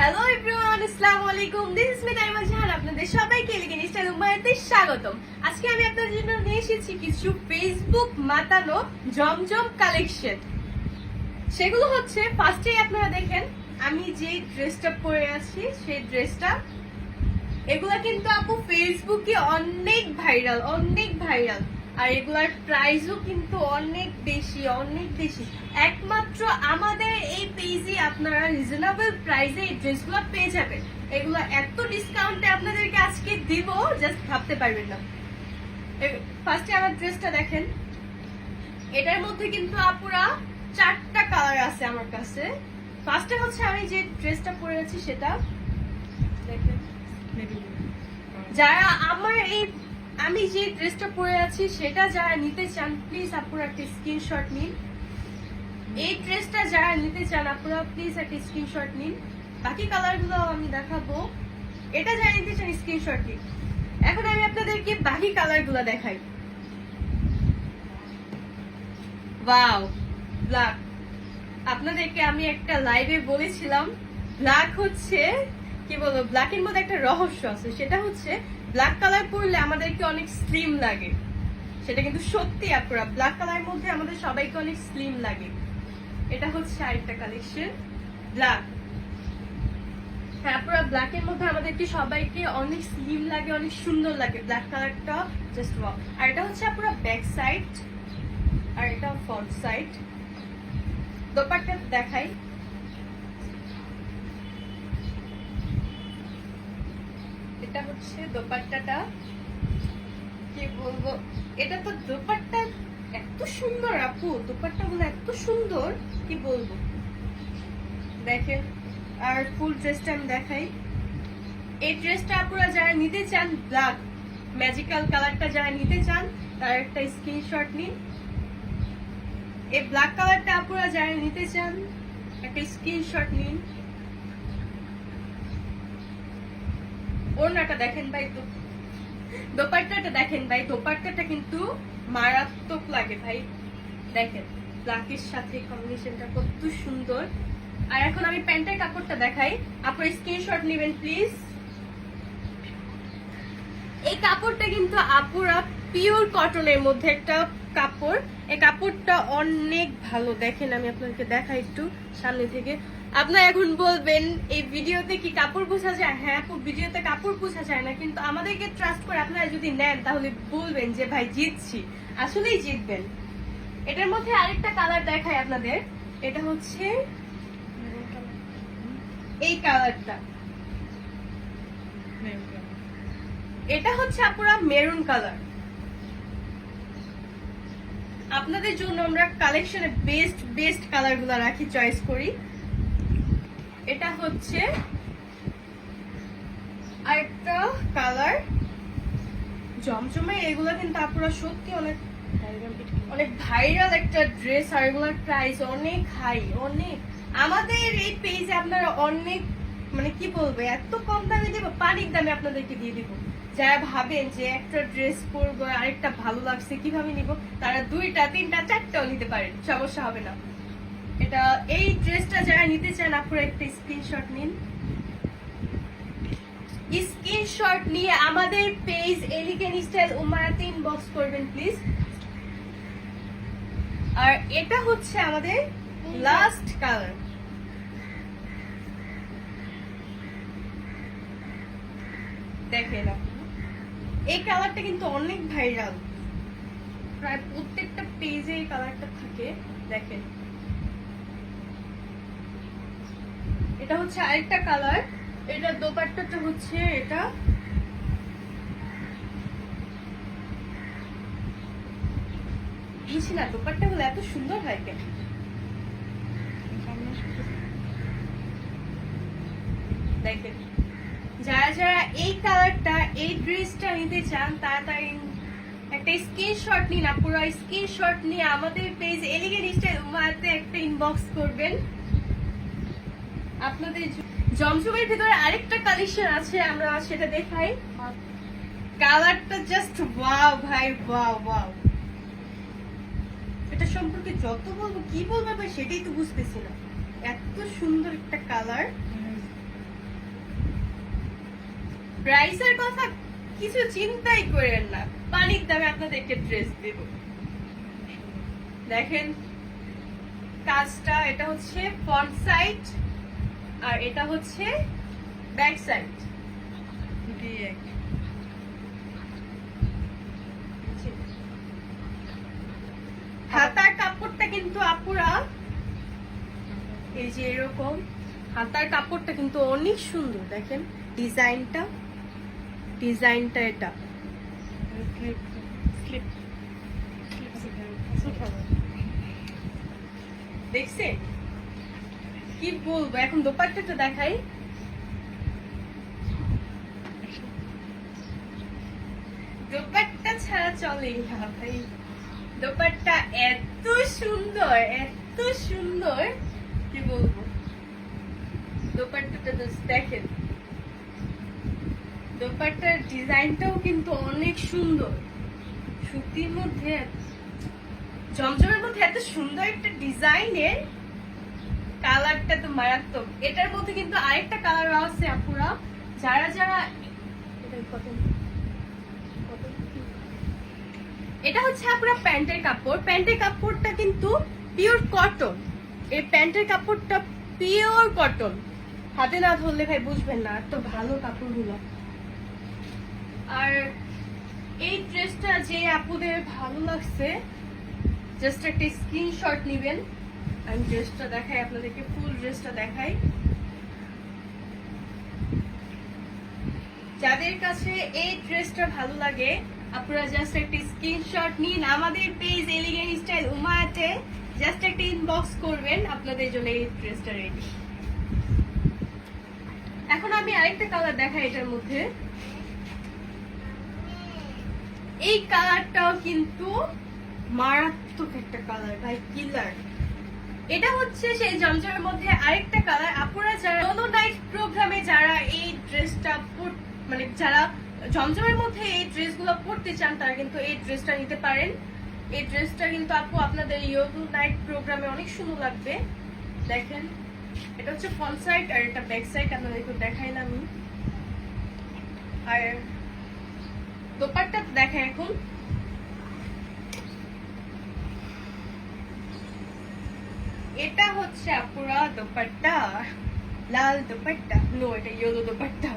Hello everyone আসসালামু আলাইকুম this is me Naima Jahan আপনাদের সবাইকে এলিগেন স্টাইল উম্মায়াতে স্বাগতম। আজকে আমি আপনাদের জন্য নিয়ে এসেছি কিছু ফেসবুক মাতানো জমজম কালেকশন সেগুলো হচ্ছে ফার্স্টেই আপনারা দেখেন, আমি যে ড্রেসটা পরে আছি, সেই ড্রেসটা এগুলা কিন্তু আপু ফেসবুকে অনেক ভাইরাল অনেক ভাইরাল আর এগুলার প্রাইসও কিন্তু অনেক বেশি অনেক বেশি। একমাত্র আমাদের এই পেজে আপনারা রিজনেবল প্রাইসে এই ড্রেসগুলো পেয়ে যাবেন। এগুলো এত ডিসকাউন্টে আপনাদেরকে আজকে দিব জাস্ট ভাবতে পারবেন না। ফার্স্টে আমার ড্রেসটা দেখেন। এটার মধ্যে কিন্তু আপুরা চারটা কালার আছে আমার কাছে। ফার্স্টে হচ্ছে আমি যে ড্রেসটা পরে আছি সেটা, দেখেন। যারা আমার এই আমি যে ড্রেসটা পরে আছি সেটা যারা নিতে চান প্লিজ আপুরা একটা স্ক্রিনশট নিন। এই ড্রেসটা যারা নিতে চান আপুরা প্লিজ একটা স্ক্রিনশট নিন। বাকি কালারগুলো আমি দেখাবো। এটা যারা নিতে চান স্ক্রিনশট নিন। এখন আমি আপনাদেরকে বাকি কালারগুলো দেখাই। ওয়াও ব্ল্যাক আপনাদেরকে আমি একটা লাইভে বলেছিলাম ব্ল্যাক হচ্ছে, কি বলব ব্ল্যাকের মধ্যে একটা রহস্য আছে। সেটা হচ্ছে ব্ল্যাক কালার পরলে আমাদেরকে অনেক স্লিম লাগে। সেটা কিন্তু সত্যি আপনারা ব্ল্যাক কালারের মধ্যে আমাদের সবাইকে অনেক স্লিম লাগে। এটা হচ্ছে আরেকটা কালেকশন ব্ল্যাক হ্যাঁ পুরো ব্ল্যাকের মধ্যে আমাদেরকে সবাইকে অনেক স্লিম লাগে, অনেক সুন্দর লাগে। ব্ল্যাক কালারটা জাস্ট ওয়াও আর এটা হচ্ছে পুরো ব্যাক সাইড আর এটা ফ্রন্ট সাইড দোপাট্টা দেখাই। এটা হচ্ছে দোপাট্টাটা। কি বলব? এটা তো দোপাট্টা এত সুন্দর আপু দোপাট্টা গুলো এত সুন্দর, কি বলব? দেখেন, আর ফুল ড্রেসটা আমি দেখাই। এই ড্রেসটা আপুরা যারা নিতে চান ব্ল্যাক ম্যাজিক্যাল কালারটা যারা নিতে চান, তার একটা স্ক্রিনশট নিন। এই ব্ল্যাক কালারটা আপুরা যারা নিতে চান, একটা স্ক্রিনশট নিন। ওড়নাটা দেখেন ভাই দোপাট্টাটা দেখেন ভাই, দোপাট্টাটা কিন্তু মারাত্মক লাগে ভাই। দেখেন, ব্ল্যাকের সাথে কম্বিনেশনটা কত সুন্দর। আর এখন আমি প্যান্টের কাপড়টা দেখাই। আপনার স্ক্রিনশট নেবেন প্লিজ এই কাপড়টা কিন্তু আপুরা পিওর কটনের মধ্যে একটা কাপড়। এই কাপড়টা অনেক ভালো। দেখেন, আমি আপনাদেরকে দেখাই একটু সামনে থেকে। আপনারা এখন বলবেন, এই ভিডিওতে কি কাপড় বোঝা যায়? হ্যাঁ ভিডিওতে কাপড় বোঝা যায় না, কিন্তু আমাদেরকে ট্রাস্ট করে আপনারা যদি নেন, তাহলে বলবেন যে, ভাই, জিতছি। আসলেই জিতবেন। এটার মধ্যে আরেকটা কালার দেখাই আপনাদের। এটা হচ্ছে এই কালারটা এটা হচ্ছে আপুরা মেরুন কালার আপনাদের জন্য আমরা কালেকশনে বেস্ট বেস্ট কালারগুলো রাখি চয়েস করি। এটা হচ্ছে আরেকটা কালার জমজমে এগুলো কিন্তু আপুরা সত্যি অনেক অনেক ভাইরাল একটা ড্রেস আর এগুলোর প্রাইস অনেক হাই অনেক। আমাদের এই পেজে আপনারা অনেক মানে কি বলব, এত কম দামে দেবো, পানির দামে আপনাদেরকে দিয়ে দিব। যারা ভাবেন যে একটা ড্রেস পরবো আরেকটা ভালো লাগছে, কীভাবে নিব? তারা দুইটা, তিনটা, চারটাও নিতে পারেন, সমস্যা হবে না। এটা, এই ড্রেসটা যারা নিতে চান, আপনারা একটা স্ক্রিনশট নিন। স্ক্রিনশট নিয়ে আমাদের পেজ এলিগেন স্টাইল উমারাতে ইনবক্স করবেন প্লিজ আর এটা হচ্ছে আমাদের লাস্ট কালার দেখেন। এই কালারটা কিন্তু অনেক ভাইরাল প্রায় প্রত্যেকটা পেজে এই কালারটা থাকে। দেখেন। এটা হচ্ছে আরেকটা কালার। এটা দোপাট্টাটা হচ্ছে এটা। বুঝি না, দোপাট্টা গুলো এত সুন্দর হয় কেন? দেখেন, যারা যারা এই কালারটা, এই ড্রেসটা নিতে চান তাড়াতাড়ি একটা স্ক্রিনশট নিন, আপুরা। স্ক্রিনশট নিয়ে আমাদের পেজ এলিগেন স্টাইল উমাতে একটা ইনবক্স করবেন। আপনাদের জমজমের ভিতরে আরেকটা কালেকশন আছে, আমরা সেটা দেখাই। কালারটা জাস্ট ওয়াও ভাই ওয়াও ওয়াও এটা সম্পর্কে যত বলব, কি বলব ভাই, সেটাই তো বুঝতেছি না। এত সুন্দর একটা কালার প্রাইসের কথা কিছু চিন্তাই করেন না। পানির দামে আপনাদেরকে ড্রেস দেব। দেখেন, কাজটা, এটা হচ্ছে ফ্রন্ট সাইড আর এটা হচ্ছে ব্যাক সাইড হাতার কাপড়টা কিন্তু আপুরা এই যে এরকম হাতার কাপড়টা কিন্তু অনেক সুন্দর দেখেন ডিজাইনটা ডিজাইনটা এটা দেখছেন কি বলব? এখন দোপাট্টাটা দেখাই। দোপাট্টা ছাড়া চলে ভাই। দোপাট্টা এত সুন্দর এত সুন্দর। কি বলব? দোপাট্টাটা দেখেন। দোপাট্টার ডিজাইনটাও কিন্তু অনেক সুন্দর। সুতির মধ্যে জমজমের মধ্যে এত সুন্দর একটা ডিজাইনের কালারটা তো মারাত্মক। এটার মধ্যে কিন্তু আরেকটা কালার আছে, আপুরা। যারা যারা এটা হচ্ছে আপুরা প্যান্টের কাপড়। প্যান্টের কাপড়টা কিন্তু পিওর কটন এই প্যান্টের কাপড়টা পিওর কটন হাতে না ধরলে ভাই বুঝবেন না এত ভালো কাপড়গুলো। আর এই ড্রেসটা যে আপুদের ভালো লাগছে জাস্ট একটা স্ক্রিনশট নেবেন। আমি ড্রেসটা দেখাই, আপনাদেরকে ফুল ড্রেসটা দেখাই। যাদের কাছে এই ড্রেসটা ভালো লাগে, আপনারা জাস্ট একটা স্ক্রিনশট নিন। আমাদের পেজ এলিগেন্ট স্টাইল উমায়াতে জাস্ট একটা ইনবক্স করবেন, আপনাদের জন্য এই ড্রেসটা রেডি এখন আমি আরেকটা কালার দেখাই এটার মধ্যে। এই কালারটাও কিন্তু মারাত্মক একটা কালার ভাই কিলার এটা হচ্ছে সেই জমজমের মধ্যে আরেকটা কালার আপুরা যারা কোনো নাইট প্রোগ্রামে যারা এই ড্রেসটা মানে যারা জমজমের মধ্যে এই ড্রেসগুলো পরতে চান, তারা কিন্তু এই ড্রেসটা নিতে পারেন। এই ড্রেসটা কিন্তু আপু আপনাদের ইয়োগু নাইট প্রোগ্রামে অনেক সুন্দর লাগবে। দেখেন, এটা হচ্ছে ফ্রন্ট সাইড আর এটা ব্যাক সাইড আপনাদেরকে না আমি। আর দোপাট্টা দেখেন এখন। এটা হচ্ছে আপুরা দোপাট্টা, লাল দোপাট্টা। নো এটা ইয়েলো দোপাট্টা।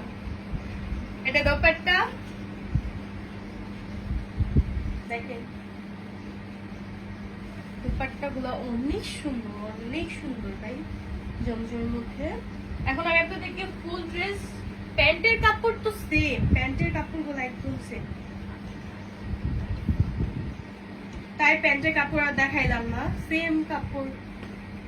এটা দোপাট্টা। দেখেন। দোপাট্টা গুলো অনেক সুন্দর অনেক সুন্দর তাই জমজমের মধ্যে। এখন আমি আপনাদেরকে ফুল ড্রেস প্যান্টের কাপড় তো সেম প্যান্টের কাপড়গুলো একদম সেম তাই প্যান্টের কাপড় আর দেখাইলাম না সেম কাপড়।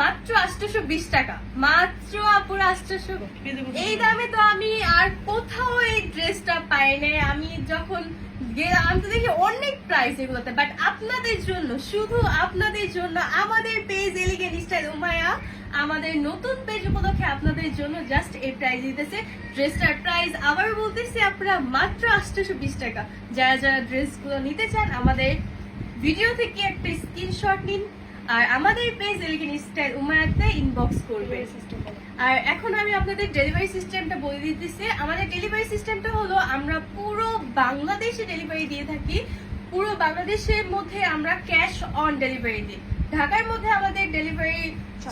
মাত্র আটশোশো বিশ টাকা। মাত্র আপুর আটশোশো এই দামে তো আমি আর কোথাও এই ড্রেসটা পাই নাই। আমি যখন গেলাম আমি তো দেখি অনেক প্রাইস এগুলোতে। বাট আপনাদের জন্য শুধু আপনাদের জন্য আমাদের পেজ এলিগেন স্টাইল উমায়া আমাদের নতুন পেজ উপলক্ষে আপনাদের জন্য জাস্ট এই প্রাইস দিতেছে। ড্রেসটার প্রাইস আবার বলতেছি আপনারা মাত্র আটশোশো বিশ টাকা। যারা যারা ড্রেসগুলো নিতে চান আমাদের ভিডিও থেকে একটা স্ক্রিনশট নিন। আর আমাদের পেজ এলিগেন স্টাইল উমায়াতে ইনবক্স করবে। আর এখন আমি আপনাদের ডেলিভারি সিস্টেমটা বলে দিতেছি। আমাদের ডেলিভারি সিস্টেমটা হলো আমরা পুরো বাংলাদেশে ডেলিভারি দিয়ে থাকি। পুরো বাংলাদেশের মধ্যে আমরা ক্যাশ অন ডেলিভারি দিই। ঢাকার মধ্যে আমাদের ডেলিভারি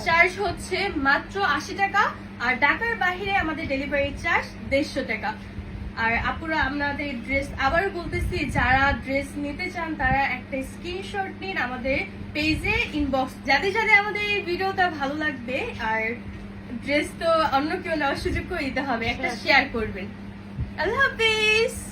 চার্জ হচ্ছে মাত্র আশি টাকা আর ঢাকার বাইরে আমাদের ডেলিভারি চার্জ দেড়শো টাকা। আর আপুরা আপনাদের ড্রেস আবার বলতেছি যারা ড্রেস নিতে চান তারা একটা স্ক্রিনশট নিন আমাদের পেজে ইনবক্স যাতে যাতে আমাদের এই ভিডিওটা ভালো লাগবে আর ড্রেস তো অন্য কেউ নেওয়ার সুযোগ করে দিতে হবে একটা শেয়ার করবেন। আল্লাহ হাফিজ!